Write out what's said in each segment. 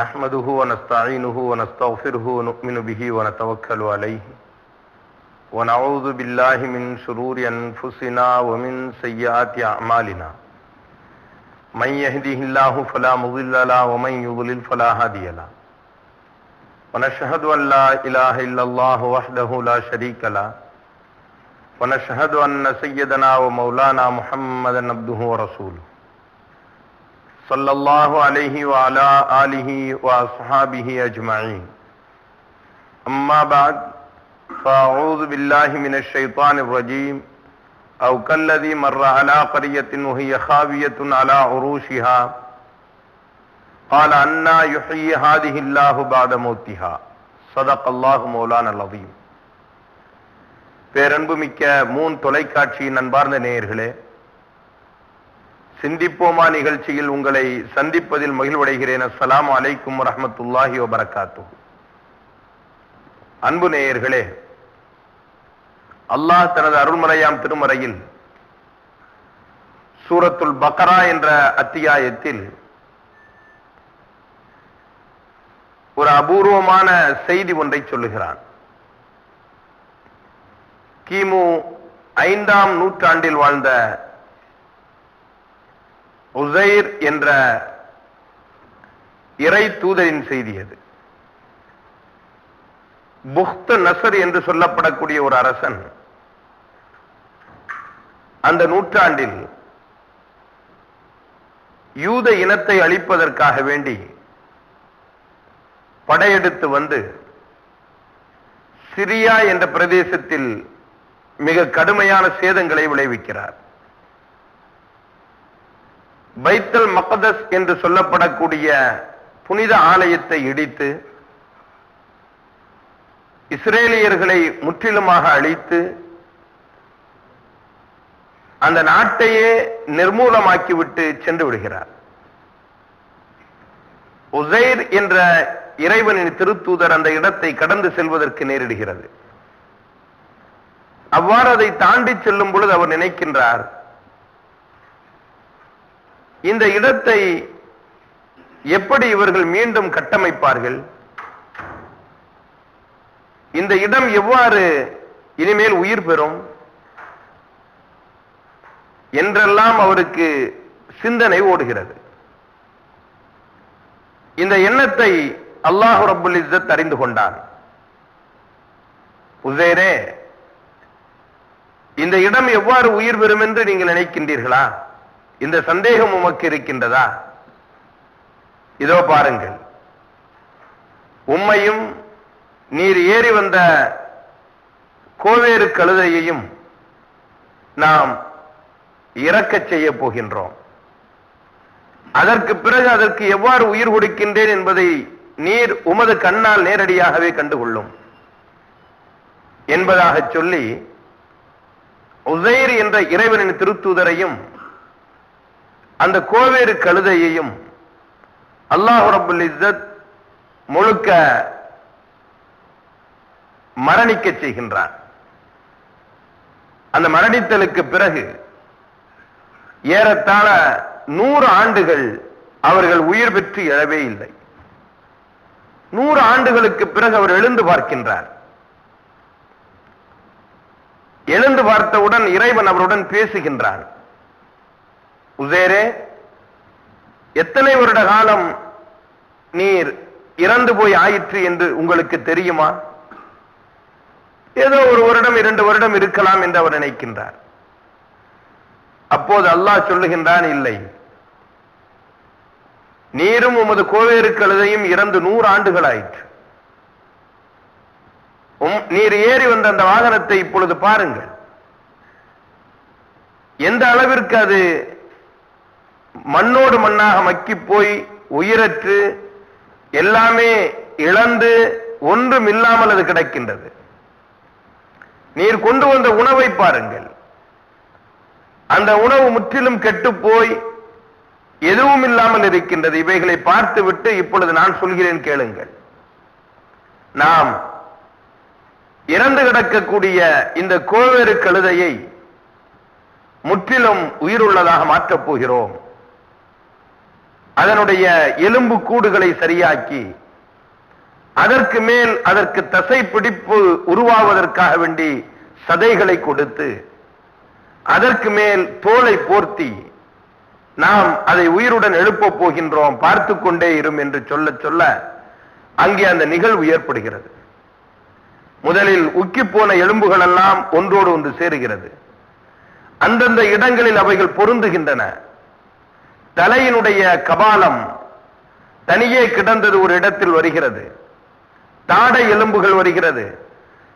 نحمده ونستعينه ونستغفره ونؤمن به ونتوكل عليه. ونعوذ بالله من شرور أنفسنا ومن سيئات أعمالنا. من يهده الله فلا مضل له ومن يضلل فلا هادي له. ونشهد أن لا إله إلا الله وحده لا شريك له. ونشهد أن سيدنا ومولانا محمدا عبده ورسوله. صلى الله عليه وعلى آله وأصحابه أجمعين أما بعد فأعوذ بالله من الشيطان الرجيم أو كالذي مر على قرية وهي خاوية على عروشها قال أنا يحيي هذه الله بعد موتها صدق الله مولانا العظيم பேரன்புமிக்க Moon தொலைக்காட்சியின் அன்பார்ந்த நேயர்களே சிந்திப்போமா நிகழ்ச்சியில் உங்களை சந்திப்பதில் மகிழ்வடைகிறேன். அஸ்லாம் அலைக்கும் ரஹமத்துல்லாஹி வபரகாத்து அன்பு நேயர்களே அல்லாஹ் தனது அருள்மறையாம் திருமறையில் சூரத்துல் பக்கரா என்ற அத்தியாயத்தில் ஒரு அபூர்வமான செய்தி ஒன்றை சொல்லுகிறான். கிமு ஐந்தாம் நூற்றாண்டில் வாழ்ந்த உசைர் என்ற இறை தூதரின் செய்தி அது. புக்த நசர் என்று சொல்லப்படக்கூடிய ஒரு அரசன் அந்த நூற்றாண்டில் யூத இனத்தை அழிப்பதற்காக வேண்டி படையெடுத்து வந்து சிரியா என்ற பிரதேசத்தில் மிக கடுமையான சேதங்களை விளைவிக்கிறார். பைத்தல் மக்கதஸ் என்று சொல்லப்படக்கூடிய புனித ஆலயத்தை இடித்து இஸ்ரேலியர்களை முற்றிலுமாக அழித்து அந்த நாட்டையே நிர்மூலமாக்கிவிட்டு சென்று விடுகிறார். உசைர் என்ற இறைவனின் திருத்தூதர் அந்த இடத்தை கடந்து செல்வதற்கு நேரிடுகிறது. அவ்வாறு அதை தாண்டி செல்லும் பொழுது அவர் நினைக்கின்றார் இந்த இடத்தை எப்படி இவர்கள் மீண்டும் கட்டமைப்பார்கள்? இந்த இடம் எவ்வாறு இனிமேல் உயிர் பெறும்? என்றெல்லாம் அவருக்கு சிந்தனை ஓடுகிறது. இந்த எண்ணத்தை அல்லாஹு ரபுல் இஸ்ஸத் அறிந்து கொண்டான் உசேரே இந்த இடம் எவ்வாறு உயிர் பெறும் என்று நீங்கள் நினைக்கின்றீர்களா? இந்த சந்தேகம் உமக்கு இருக்கின்றதா? இதோ பாருங்கள். உம்மையும் நீர் ஏறி வந்த கோவேறு கழுதையையும் நாம் இறக்கச் செய்ய போகின்றோம். அதற்கு பிறகு அதற்கு எவ்வாறு உயிர் கொடுக்கின்றேன் என்பதை நீர் உமது கண்ணால் நேரடியாகவே கண்டுகொள்ளும். என்பதாக சொல்லி உசைர் என்ற இறைவனின் திருத்தூதரையும் அந்த கோவேறு கழுதையையும் அல்லாஹு ரபுல் இஸ்ஸத் முழுக்க மரணிக்க செய்கின்றான். அந்த மரணித்தலுக்கு பிறகு ஏறத்தாழ நூறு ஆண்டுகள் அவர்கள் உயிர் பெற்று எழவே இல்லை. நூறு ஆண்டுகளுக்கு பிறகு அவர் எழுந்து பார்க்கின்றார். எழுந்து பார்த்தவுடன் இறைவன் அவருடன் பேசுகின்றான். உசேரே எத்தனை வருட காலம் நீர் இறந்து போய் ஆயிற்று என்று உங்களுக்கு தெரியுமா? ஏதோ ஒரு வருடம் இரண்டு வருடம் இருக்கலாம் என்று அவர் நினைக்கின்றார். அப்போது அல்லாஹ் சொல்லுகின்றான் இல்லை. நீரும் உமது கோவேருக்கழுதையும் இறந்து நூறு ஆண்டுகள் ஆயிற்று நீர் ஏறி வந்த அந்த வாகனத்தை இப்பொழுது பாருங்கள். எந்த அளவிற்கு அது மண்ணோடு மண்ணாக மக்கி போய் உயிரற்று எல்லாமே இழந்து ஒன்றும் இல்லாமல் அது கிடக்கின்றது. நீர் கொண்டு வந்த உணவை பாருங்கள். அந்த உணவு முற்றிலும் கெட்டு போய் எதுவும் இல்லாமல் இருக்கின்றது. இவைகளை பார்த்துவிட்டு இப்பொழுது நான் சொல்கிறேன் கேளுங்கள். நாம் இறந்து கிடக்கக்கூடிய இந்த கோவேறு கழுதையை முற்றிலும் உயிருள்ளதாக மாற்றப் போகிறோம். அதனுடைய எலும்பு கூடுகளை சரியாக்கி அதற்கு மேல் அதற்கு தசை பிடிப்பு உருவாவதற்காக வேண்டி சதைகளை கொடுத்து அதற்கு மேல் தோலை போர்த்தி நாம் அதை உயிருடன் எழுப்பப் போகின்றோம் பார்த்து கொண்டே இரும் என்று சொல்ல சொல்ல அங்கே அந்த நிகழ்வு ஏற்படுகிறது. முதலில் உக்கி போன எலும்புகள் எல்லாம் ஒன்றோடு ஒன்று சேருகிறது. அந்தந்த இடங்களில் அவைகள் பொருந்துகின்றன. தலையினுடைய கபாலம் தனியே கிடந்தது ஒரு இடத்தில் வருகிறது. தாடை எலும்புகள் வருகிறது.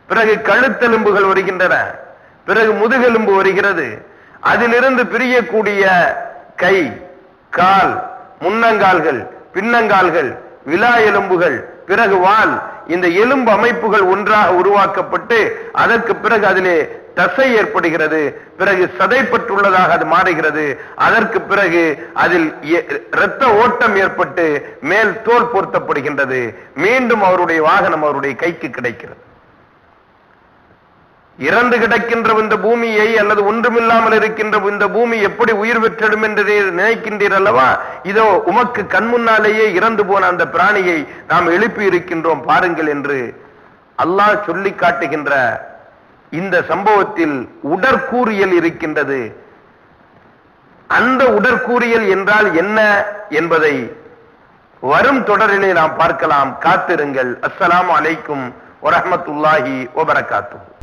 பிறகு கழுத்தெலும்புகள் வருகின்றன. பிறகு முதுகெலும்பு வருகிறது. அதிலிருந்து பிரியக்கூடிய கை கால் முன்னங்கால்கள் பின்னங்கால்கள் விழா எலும்புகள் பிறகு வால் இந்த எலும்பு அமைப்புகள் ஒன்றாக உருவாக்கப்பட்டு அதற்கு பிறகு அதிலே தசை ஏற்படுகிறது. பிறகு சதைப்பட்டுள்ளதாக அது மாறுகிறது. அதற்கு பிறகு அதில் இரத்த ஓட்டம் ஏற்பட்டு மேல் தோல் பொருத்தப்படுகின்றது. மீண்டும் அவருடைய வாகனம் அவருடைய கைக்கு கிடைக்கிறது. இறந்து கிடக்கின்ற இந்த பூமியை அல்லது ஒன்றுமில்லாமல் இருக்கின்ற இந்த பூமி எப்படி உயிர் பெற்றிடும் என்று நினைக்கின்றீர் அல்லவா? இதோ உமக்கு கண் முன்னாலேயே இறந்து போன அந்த பிராணியை நாம் எழுப்பி இருக்கின்றோம் பாருங்கள் என்று அல்லாஹ் சொல்லி காட்டுகின்ற இந்த சம்பவத்தில் உடற்கூறியல் இருக்கின்றது. அந்த உடற்கூறியல் என்றால் என்ன என்பதை வரும் தொடரிலே நாம் பார்க்கலாம். காத்திருங்கள். அஸ்ஸலாம் அலைக்கும் வரமத்துல்லாஹி வபரகாத்துஹு.